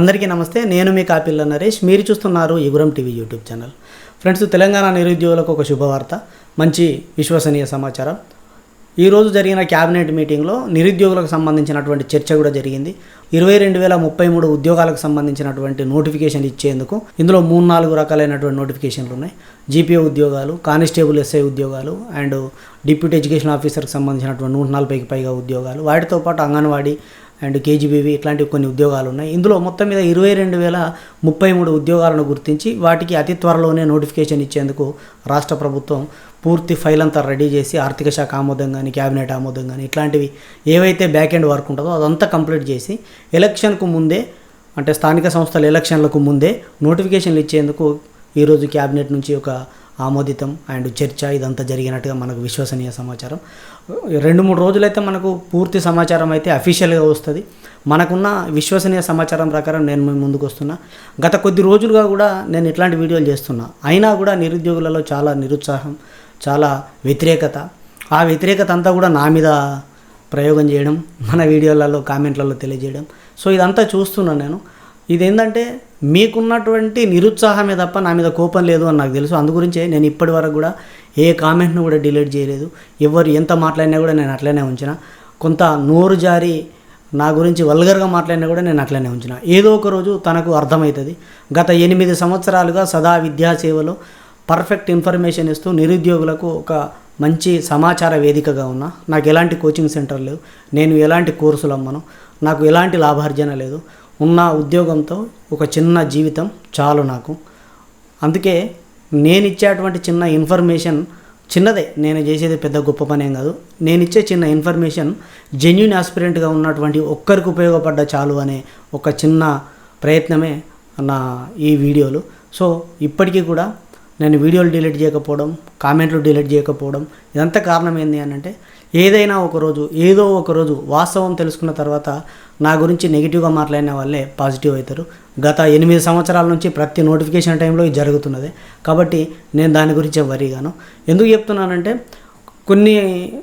అందరికీ నమస్తే నేను మీ కాపిల్ల నరేష్. మీరు చూస్తున్నారు యుగురం TV YouTube channel. Friends Telangana నిరుద్యోగులకు ఒక శుభవార్త మంచి విశ్వసనీయ సమాచారం. ఈరోజు జరిగిన క్యాబినెట్ మీటింగ్లో నిరుద్యోగులకు సంబంధించినటువంటి చర్చ కూడా జరిగింది. ఇరవై రెండు వేల ముప్పై మూడు ఉద్యోగాలకు సంబంధించినటువంటి నోటిఫికేషన్ ఇచ్చేందుకు ఇందులో మూడు నాలుగు రకాలైనటువంటి నోటిఫికేషన్లు ఉన్నాయి. జీపీఓ ఉద్యోగాలు కానిస్టేబుల్ ఎస్ఐ ఉద్యోగాలు అండ్ డిప్యూటీ ఎడ్యుకేషన్ ఆఫీసర్కి సంబంధించినటువంటి నూట నలభైకి పైగా ఉద్యోగాలు. వాటితో పాటు అంగన్వాడీ అండ్ కేజీబీవీ ఇట్లాంటివి కొన్ని ఉద్యోగాలు ఉన్నాయి ఇందులో మొత్తం మీద ఇరవై రెండు వేల ముప్పై మూడు ఉద్యోగాలను గుర్తించి వాటికి అతి త్వరలోనే నోటిఫికేషన్ ఇచ్చేందుకు రాష్ట్ర ప్రభుత్వం పూర్తి ఫైల్ అంతా రెడీ చేసి ఆర్థిక శాఖ ఆమోదం కానీ క్యాబినెట్ ఆమోదం కానీ ఇట్లాంటివి ఏవైతే బ్యాక్ ఎండ్ వర్క్ ఉంటుందో అదంతా కంప్లీట్ చేసి ఎలక్షన్కు ముందే అంటే స్థానిక సంస్థల ఎలక్షన్లకు ముందే నోటిఫికేషన్లు ఇచ్చేందుకు ఈరోజు క్యాబినెట్ నుంచి ఒక ఆమోదితం అండ్ చర్చ ఇదంతా జరిగినట్టుగా మనకు విశ్వసనీయ సమాచారం. రెండు మూడు రోజులైతే మనకు పూర్తి సమాచారం అయితే అఫీషియల్గా వస్తుంది. మనకున్న విశ్వసనీయ సమాచారం ప్రకారం నేను ముందుకు వస్తున్నా. గత కొద్ది రోజులుగా కూడా నేను ఇట్లాంటి వీడియోలు చేస్తున్నా. అయినా కూడా నిరుద్యోగులలో చాలా నిరుత్సాహం చాలా వ్యతిరేకత. ఆ వ్యతిరేకత అంతా కూడా నా మీద ప్రయోగం చేయడం మన వీడియోలలో కామెంట్లలో తెలియజేయడం. సో ఇదంతా చూస్తున్నాను నేను. ఇదేంటంటే మీకున్నటువంటి నిరుత్సాహమే తప్ప నా మీద కోపం లేదు అని నాకు తెలుసు. అందు గురించే నేను ఇప్పటి వరకు కూడా ఏ కామెంట్ను కూడా డిలీట్ చేయలేదు. ఎవరు ఎంత మాట్లాడినా కూడా నేను అట్లనే ఉంచిన. కొంత నోరు జారి నా గురించి వల్గర్గా మాట్లాడినా కూడా నేను అట్లనే ఉంచిన. ఏదో ఒక రోజు తనకు అర్థమవుతుంది. గత ఎనిమిది సంవత్సరాలుగా సదా విద్యా సేవలో పర్ఫెక్ట్ ఇన్ఫర్మేషన్ ఇస్తూ నిరుద్యోగులకు ఒక మంచి సమాచార వేదికగా ఉన్నా. నాకు ఎలాంటి కోచింగ్ సెంటర్ లేవు. నేను ఎలాంటి కోర్సులు అమ్మను. నాకు ఎలాంటి లాభార్జన లేదు. ఉన్న ఉద్యోగంతో ఒక చిన్న జీవితం చాలు నాకు. అందుకే నేను ఇచ్చేటువంటి చిన్న ఇన్ఫర్మేషన్ చిన్నదే. నేను చేసేది పెద్ద గొప్ప పని ఏం కాదు. నేను ఇచ్చే చిన్న ఇన్ఫర్మేషన్ జెన్యున్ ఆస్పిరెంట్గా ఉన్నటువంటి ఒక్కరికి ఉపయోగపడ్డ చాలు అనే ఒక చిన్న ప్రయత్నమే నా ఈ వీడియోలు. సో ఇప్పటికీ కూడా నేను వీడియోలు డిలీట్ చేయకపోవడం కామెంట్లు డిలీట్ చేయకపోవడం ఇదంతా కారణం ఏంటి అని అంటే ఏదైనా ఒకరోజు ఏదో ఒకరోజు వాస్తవం తెలుసుకున్న తర్వాత నా గురించి నెగిటివ్గా మాట్లాడిన వాళ్ళే పాజిటివ్ అవుతారు. గత ఎనిమిది సంవత్సరాల నుంచి ప్రతి నోటిఫికేషన్ టైంలో ఇది జరుగుతున్నది. కాబట్టి నేను దాని గురించి వరిగాను. ఎందుకు చెప్తున్నానంటే కొన్ని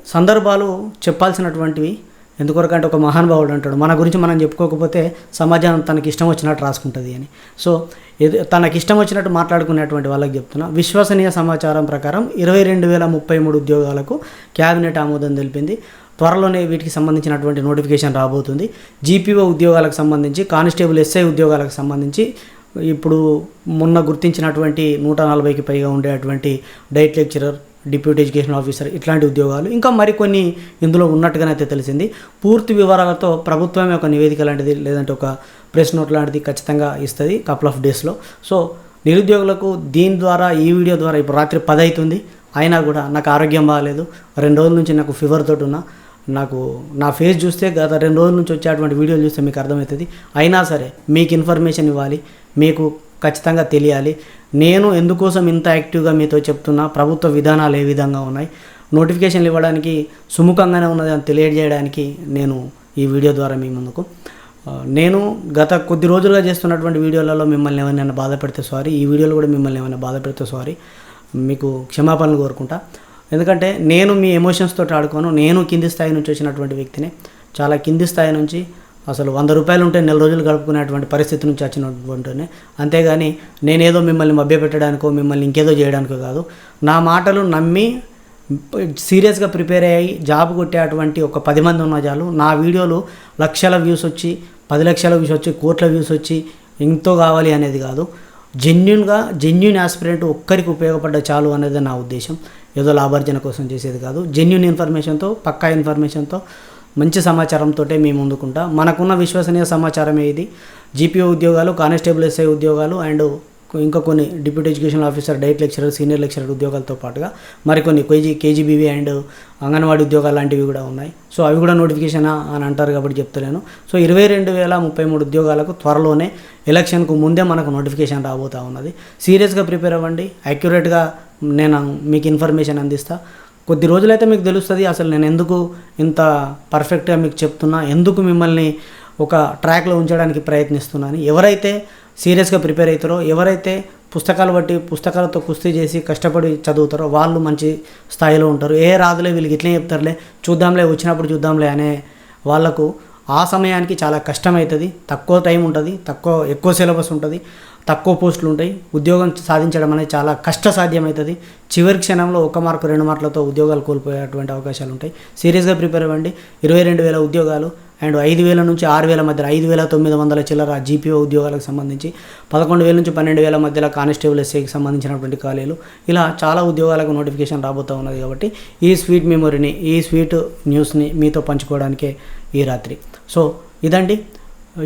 సందర్భాలు చెప్పాల్సినటువంటివి ఎందుకొరకంటే ఒక మహానుభావుడు అంటాడు మన గురించి మనం చెప్పుకోకపోతే సమాజం తనకి ఇష్టం వచ్చినట్టు రాసుకుంటుంది అని. సో ఇది తనకి ఇష్టం వచ్చినట్టు మాట్లాడుకునేటువంటి వాళ్ళకి చెప్తున్నా. విశ్వసనీయ సమాచారం ప్రకారం ఇరవై రెండు వేల ముప్పై మూడు ఉద్యోగాలకు క్యాబినెట్ ఆమోదం తెలిపింది. త్వరలోనే వీటికి సంబంధించినటువంటి నోటిఫికేషన్ రాబోతుంది. జీపీఓ ఉద్యోగాలకు సంబంధించి కానిస్టేబుల్ ఎస్ఐ ఉద్యోగాలకు సంబంధించి ఇప్పుడు మొన్న గుర్తించినటువంటి నూట నలభైకి పైగా ఉండేటువంటి DIET lecturer deputy education officer ఇట్లాంటి ఉద్యోగాలు ఇంకా మరికొన్ని ఇందులో ఉన్నట్టుగానైతే తెలిసింది. పూర్తి వివరాలతో ప్రభుత్వమే ఒక నివేదిక లాంటిది లేదంటే ఒక ప్రెస్ నోట్ లాంటిది ఖచ్చితంగా ఇస్తుంది కపుల్ ఆఫ్ డేస్లో సో నిరుద్యోగులకు దీని ద్వారా ఈ వీడియో ద్వారా ఇప్పుడు రాత్రి పది అవుతుంది అయినా కూడా నాకు ఆరోగ్యం బాగాలేదు. రెండు రోజుల నుంచి నాకు ఫీవర్ తోటి ఉన్నా. నాకు నా ఫేస్ చూస్తే గత రెండు రోజుల నుంచి వచ్చేటువంటి వీడియోలు చూస్తే మీకు అర్థమవుతుంది. అయినా సరే మీకు ఇన్ఫర్మేషన్ ఇవ్వాలి మీకు ఖచ్చితంగా తెలియాలి. నేను ఎందుకోసం ఇంత యాక్టివ్గా మీతో చెప్తున్నా ప్రభుత్వ విధానాలు ఏ విధంగా ఉన్నాయి నోటిఫికేషన్లు ఇవ్వడానికి సుముఖంగానే ఉన్నది అని తెలియజేయడానికి నేను ఈ వీడియో ద్వారా మీ ముందుకు నేను గత కొద్ది రోజులుగా చేస్తున్నటువంటి వీడియోలలో మిమ్మల్ని ఏమైనా బాధ పెడితే సారీ ఈ వీడియోలో కూడా మిమ్మల్ని ఏమైనా బాధ పెడితే సారీ మీకు క్షమాపణలు కోరుకుంటా. ఎందుకంటే నేను మీ ఎమోషన్స్ తోటి ఆడుకోను నేను కింది స్థాయి నుంచి వచ్చినటువంటి వ్యక్తిని. చాలా కింది స్థాయి నుంచి అసలు వంద రూపాయలు ఉంటే నెల రోజులు గడుపుకునేటువంటి పరిస్థితి నుంచి వచ్చినటువంటి అంతేగాని నేనేదో మిమ్మల్ని మభ్యపెట్టడానికో మిమ్మల్ని ఇంకేదో చేయడానికో కాదు. నా మాటలు నమ్మి సీరియస్గా ప్రిపేర్ అయ్యి జాబ్ కొట్టేటువంటి ఒక పది మంది ఉన్న చాలు నా వీడియోలు లక్షల వ్యూస్ వచ్చి పది లక్షల వ్యూస్ వచ్చి కోట్ల వ్యూస్ వచ్చి ఎంతో కావాలి అనేది కాదు. జెన్యున్గా జెన్యున్ ఆస్పిరెంట్ ఒక్కరికి ఉపయోగపడ్డ చాలు అనేది నా ఉద్దేశం. ఏదో లాభార్జన కోసం చేసేది కాదు. జెన్యున్ ఇన్ఫర్మేషన్తో పక్కా ఇన్ఫర్మేషన్తో మంచి సమాచారంతో మేము ముందుకుంటా. మనకున్న విశ్వసనీయ సమాచారమే ఇది. జీపీఓ ఉద్యోగాలు కానిస్టేబుల్ ఎస్ఐ ఉద్యోగాలు అండ్ ఇంకా కొన్ని deputy education officer DIET lecturer senior lecturer ఉద్యోగాలతో పాటుగా మరికొన్ని కేజీ కేజీబీవీ అండ్ అంగన్వాడీ ఉద్యోగాలు లాంటివి కూడా ఉన్నాయి. సో అవి కూడా నోటిఫికేషన్ అని అంటారు కాబట్టి చెప్తలేను. సో ఇరవై రెండు వేల ముప్పై మూడు ఉద్యోగాలకు త్వరలోనే ఎలక్షన్కు ముందే మనకు నోటిఫికేషన్ రాబోతూ ఉన్నది. సీరియస్గా ప్రిపేర్ అవ్వండి. యాక్యురేట్గా నేను మీకు ఇన్ఫర్మేషన్ అందిస్తా. కొద్ది రోజులైతే మీకు తెలుస్తుంది అసలు నేను ఎందుకు ఇంత పర్ఫెక్ట్గా మీకు చెప్తున్నా ఎందుకు మిమ్మల్ని ఒక ట్రాక్లో ఉంచడానికి ప్రయత్నిస్తున్నాను ఎవరైతే సీరియస్గా ప్రిపేర్ అవుతారో ఎవరైతే పుస్తకాలు బట్టి పుస్తకాలతో కుస్తీ చేసి కష్టపడి చదువుతారో వాళ్ళు మంచి స్థాయిలో ఉంటారు. ఏ రాదులే వీళ్ళకి ఇట్లే చెప్తారులే చూద్దాంలే వచ్చినప్పుడు చూద్దాంలే అనే వాళ్ళకు ఆ సమయానికి చాలా కష్టమవుతుంది. తక్కువ టైం ఉంటుంది తక్కువ ఎక్కువ సిలబస్ ఉంటుంది. తక్కువ పోస్టులు ఉంటాయి. ఉద్యోగం సాధించడం అనేది చాలా కష్టసాధ్యమవుతుంది చివరి క్షణంలో ఒక మార్కు రెండు మార్కులతో ఉద్యోగాలు కోల్పోయేటువంటి అవకాశాలు ఉంటాయి. సీరియస్గా ప్రిపేర్ అవ్వండి. ఇరవై రెండు వేల ఉద్యోగాలు అండ్ ఐదు వేల నుంచి ఆరు వేల మధ్యలో ఐదు వేల తొమ్మిది వందల చిల్లర జీపీఓ ఉద్యోగాలకు సంబంధించి పదకొండు వేల నుంచి పన్నెండు వేల మధ్యలో కానిస్టేబుల్ ఎస్ఐకి సంబంధించినటువంటి ఖాళీలు. ఇలా చాలా ఉద్యోగాలకు నోటిఫికేషన్ రాబోతూ ఉన్నది కాబట్టి ఈ స్వీట్ మెమొరీని ఈ స్వీట్ న్యూస్ని మీతో పంచుకోవడానికే ఈ రాత్రి. సో ఇదండి.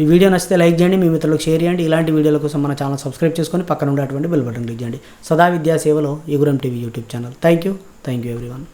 ఈ వీడియో నచ్చితే లైక్ చేయండి మీ మిత్రులకు షేర్ చేయండి. ఇలాంటి వీడియోల కోసం మన ఛానల్ సబ్స్క్రైబ్ చేసుకొని పక్కన ఉండేటువంటి బెల్ బటన్ క్లిక్ చేయండి. సదా విద్యా సేవలో ఎగురం TV YouTube channel. Thank you thank you everyone.